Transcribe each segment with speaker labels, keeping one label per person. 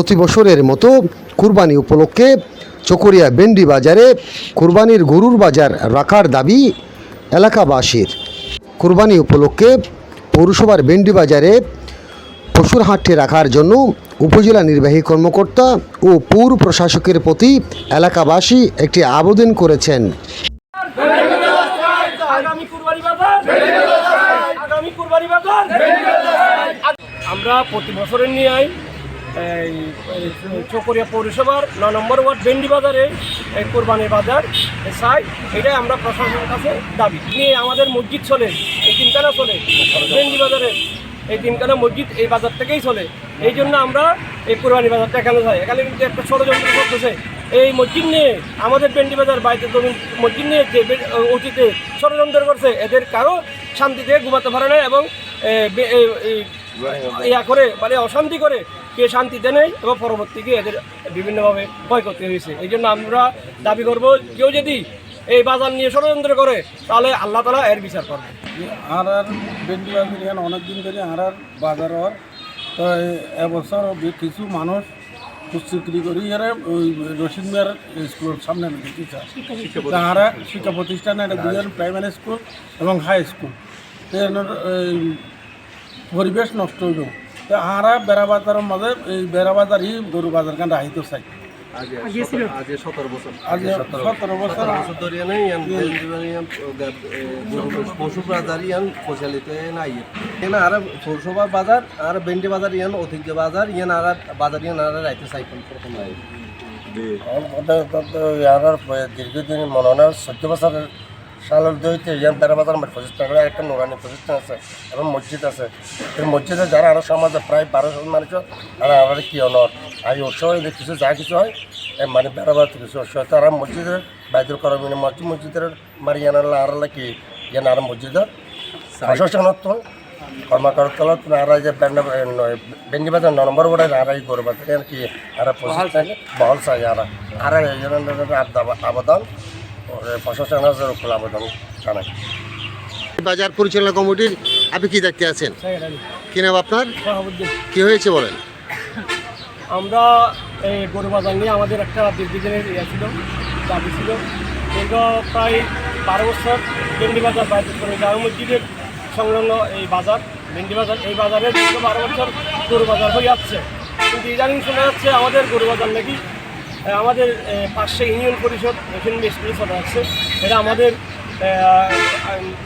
Speaker 1: প্রতি বছরের মতো কুরবানি উপলক্ষে চকরিয়া বেন্ডি বাজারে কুরবানির গরুর বাজার রাখার দাবি এলাকাবাসীর। কুরবানি উপলক্ষে পৌরসভার বেন্ডি বাজারে পশুর হাটটি রাখার জন্য উপজেলা নির্বাহী কর্মকর্তা ও পৌর প্রশাসকের প্রতি এলাকাবাসী একটি আবেদন করেছেন।
Speaker 2: আমরা প্রতি বছরের নিয়ে এই চকরিয়া পৌরসভার ন নম্বর ওয়ার্ড ভেন্ডি বাজারে এই কোরবানি বাজার চাই এটাই আমরা প্রশাসনের কাছে দাবি। নিয়ে আমাদের মসজিদ চলে, এই তিনখানা চলে, ভেন্ডি বাজারে, এই তিনখানা মসজিদ এই বাজার থেকেই চলে। এই জন্য আমরা এই কোরবানি বাজারটা এখানে যাই। এখানে কিন্তু একটা ষড়যন্ত্র করতেছে। এই মসজিদ নিয়ে, আমাদের পেন্ডি বাজার বাইতে জমি মসজিদ নিয়ে যে অতীতে ষড়যন্ত্র করছে, এদের কারও শান্তিতে ঘুমাতে পারে না এবং ইয়া করে মানে অশান্তি করে কে শান্তিতে নেই এবং পরবর্তীকে এদের বিভিন্নভাবে ভয় করতে হয়েছে। এই জন্য আমরা দাবি করব, কেউ যদি এই বাজার নিয়ে ষড়যন্ত্র করে, তাহলে আল্লাহ তালা এর বিচার করবে।
Speaker 3: আর আর ভেন্ডি বাজার এখানে অনেক দিন ধরে আর আর বাজার হওয়ার তো এবছর কিছু মানুষ কুস্তিক্রি করি এরা ওই রশিদ মিয়ার স্কুলের সামনে তাহারা শিক্ষা প্রতিষ্ঠান, এটা দুজন প্রাইমারি স্কুল এবং হাই স্কুল পরিবেশ নষ্ট হইল তো আহারা বেড়া বাজারের মাঝে এই বেড়া বাজারই গরু বাজার কান রাহিত চাই।
Speaker 4: বাজার পৌরসভা বাজার আর বেন্ডি বাজার ইয়ান ঐতিহ্য বাজার ইয়ান আর বাজার ইয়ান আর রাইতে সাইকেল প্রথম নাই
Speaker 5: ইয়ার দীর্ঘদিন মনে হয় চোদ্দ বছর সালের দইতে ইয়ার বেড়া বাজার আমার প্রতিষ্ঠান করে একটা নুরানি প্রতিষ্ঠান আছে এবং মসজিদ আছে। এই মসজিদে যারা আরও সমাজে প্রায় বারোশো মানুষ আর আমার কি অনর? আর উৎসব হইলে কিছু যা কিছু হয় এই মানে বেড়া বাজার কিছু উৎসব তারা মসজিদের বাইদুল করমিনে মসজিদ মসজিদের মারি আনার আর কি ইয়ান আর মসজিদের প্রশাসনত কর্মকর্তারা আর যে বেঙ্গি বাজার নম্বর বোর্ডে আর এই গরু বাজার আর কি আর প্রশাসন বহল চাই আর আর এই আবেদন। প্রশাসনের উপর আবেদন জানাই
Speaker 1: বাজার পরিচালনা কমিটির আপনি কি দেখতে আছেন? কি নাম আপনার? কি হয়েছে বলেন?
Speaker 2: আমরা এই গরু বাজার নিয়ে আমাদের একটা দীর্ঘদিনের ইয়ে ছিল দাবি ছিল। দীর্ঘ প্রায় বারো বছর ভেন্ডি বাজার বাইরে করে জামা মসজিদের সংলগ্ন এই বাজার ভেন্ডি বাজার। এই বাজারে দীর্ঘ বারো বছর গরু বাজার হয়ে যাচ্ছে কিন্তু ইদানিং শোনা যাচ্ছে আমাদের গরু বাজার নাকি আমাদের পাশে ইউনিয়ন পরিষদ এখানে স্কুলে চলে যাচ্ছে এটা আমাদের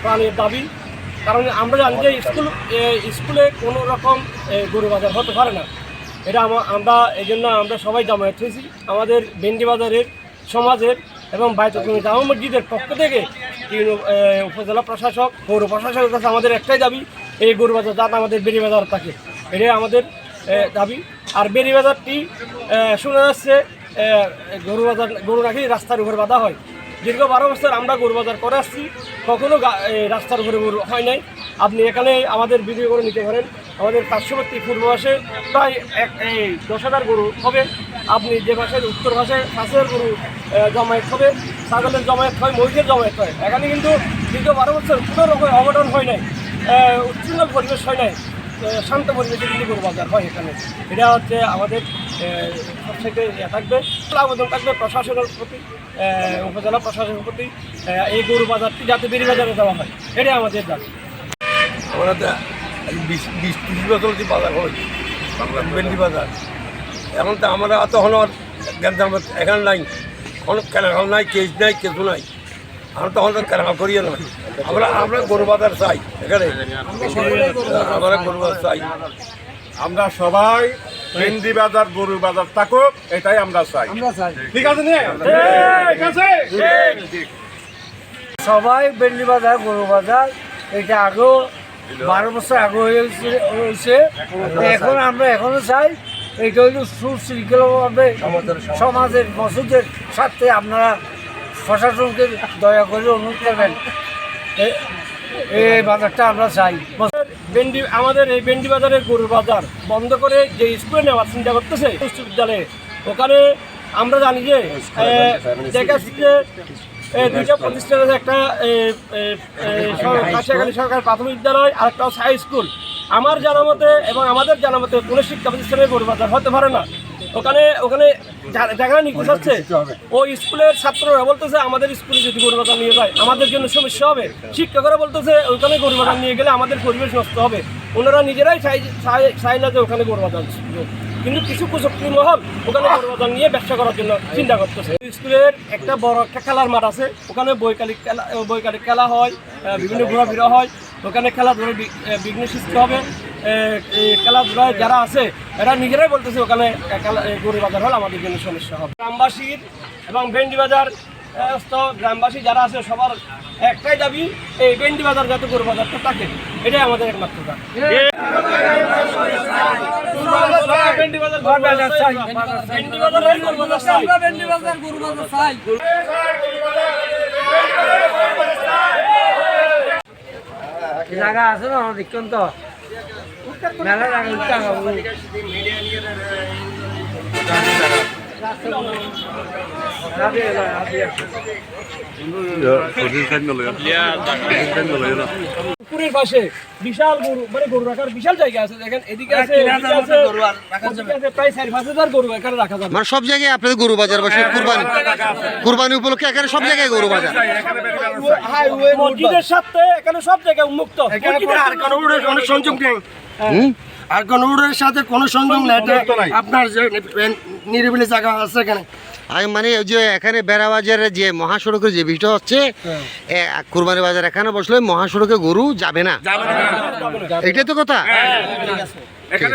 Speaker 2: প্রাণের দাবি। কারণ আমরা জানি যে স্কুল স্কুলে কোনো রকম গরু বাজার হতে পারে না। এটা আমরা এই জন্য আমরা সবাই জামায়াত হয়েছি। আমাদের বেন্ডি বাজারের সমাজের এবং বাইতুল জামা মসজিদের পক্ষ থেকে উপজেলা প্রশাসক, পৌর প্রশাসকের কাছে আমাদের একটাই দাবি, এই গরু বাজার যাতে আমাদের বেরি বাজার থাকে। এটাই আমাদের দাবি। আর বেরি বাজারটি শোনা যাচ্ছে গরু বাজার, গরু নাকি রাস্তার উপর বাঁধা হয়। দীর্ঘ বারো বছর আমরা গরু বাজার করে আসছি। কখনো রাস্তার উপরে গরু হয় নাই। আপনি এখানে আমাদের ভিডিও করে নিতে পারেন। আমাদের পার্শ্ববর্তী পূর্ব পাশে প্রায় এক দশ হাজার গরু হবে। আপনি যে পাশে উত্তর পাঁচ হাজার গরু জমায়েত হবে। ছাগলের জমায়েত হয়, মহিষের জমায়েত হয়। এখানে কিন্তু দীর্ঘ বারো বছর কোনো রকম অঘটন হয় নাই। উচ্ছৃঙ্খল পরিবেশ হয় নাই। শান্ত পরিবেশে কিন্তু গরু বাজার হয় এখানে। এটা হচ্ছে আমাদের সবথেকে ইয়ে থাকবে আবেদন থাকবে প্রশাসনের প্রতি উপজেলা প্রশাসনের প্রতি এই গরু বাজারটি যাতে বেরি বাজারে দেওয়া হয় এটাই আমাদের দাবি।
Speaker 3: আমরা তো বিশ বিশ তিরিশ বছর যে বাজার হয় ভেন্ডি বাজার। এখন তো আমরা তখন আর এখানে নাই কোনো কেনাকাল নাই কেস নাই কিছু নাই। আমরা তখন তো কেনাকাল করিয়ে নয় আমরা আমরা গরু বাজার চাই এখানে। আমরা গরু বাজার চাই।
Speaker 6: আমরা সবাই ভেন্ডি বাজার গরু বাজার থাকুক এটাই আমরা চাই। ঠিক আছে ঠিক আছে।
Speaker 7: সবাই বেল্লি বাজার গরু বাজার এটা আগেও বারো বছর আগে হয়েছে এখন আমরা এখনও চাই এটা হইল সুশৃঙ্খলভাবে সমাজের মসজিদের স্বার্থে আপনারা প্রশাসনকে দয়া করে অনুরোধ করবেন এই বাজারটা আমরা চাই।
Speaker 2: বেন্ডি আমাদের এই বেন্ডি বাজারের গরুর বাজার বন্ধ করে যে স্কুলে নেওয়ার চিন্তা করতেছে উচ্চ বিদ্যালয়ে ওখানে আমরা জানি যে দেখা যে দুইটা প্রতিষ্ঠান আছে একটা কাশিয়াখালী সরকার প্রাথমিক বিদ্যালয় আর একটা হচ্ছে হাই স্কুল আমার জানা মতে এবং আমাদের জানা মতে কোনো শিক্ষা প্রতিষ্ঠানের গরু বাজার হতে পারে না। ওখানে ওখানে যা- জায়গা নিতে চাচ্ছে ওই স্কুলের ছাত্ররা বলতেছে, আমাদের স্কুলে যদি গরু নিয়ে যায়, আমাদের জন্য সমস্যা হবে। শিক্ষকরা বলতেছে, ওখানে গরু নিয়ে গেলে আমাদের পরিবেশ নষ্ট হবে। ওনারা নিজেরাই চাই- চাইলে যে ওখানে গরু কিন্তু কিছু কুচক্রি মহল ওখানে গরু নিয়ে ব্যবসা করার জন্য চিন্তা করতেছে। স্কুলের একটা বড় একটা খেলার মাঠ আছে। ওখানে বৈকালিক খেলা বৈকালিক খেলা হয় বিভিন্ন ঘোরাফেরা হয়। ওখানে খেলাধুলা বিঘ্ন সৃষ্টি হবে। খেলাধুলায় যারা আছে এরা নিজেরাই বলতেছে ওখানে গরু বাজার হলে আমাদের জন্য সমস্যা হবে। গ্রামবাসীর এবং ভেন্ডি বাজার গ্রামবাসী যারা আছে সবার একটাই দাবি এই ভেন্ডি বাজার যাতে গরু বাজারটা থাকে এটাই আমাদের একমাত্র গরু বাজার চাই।
Speaker 7: জায়গা আছে না দেখুন তো।
Speaker 2: পুকুরের পাশে বিশাল গরু মানে গরু রাখার বিশাল জায়গা আছে দেখেন এদিকে আছে প্রায় চার পাঁচ হাজার গরু এখানে রাখা যাবে।
Speaker 1: মানে সব জায়গায় আপনাদের গরু বাজার বসে কুরবানি। কুরবানি উপলক্ষে এখানে সব জায়গায় গরু বাজার।
Speaker 2: মসজিদের সাথে এখানে সব জায়গায় উন্মুক্ত। মসজিদের
Speaker 5: আর কোনো সংযোগ নেই? আর কোনো রোডের সাথে কোনো সংযোগ নেই আপনার যে নিরিবিলি জায়গা আছে এখানে?
Speaker 1: আমি মানে ওই যে এখানে বেড়া বাজারের যে মহাসড়কের যে বিষয়টা হচ্ছে এ, কুরবানি বাজার এখানে বসলে মহাসড়কে গরু যাবে না। এটাই তো কথা।
Speaker 6: এখানে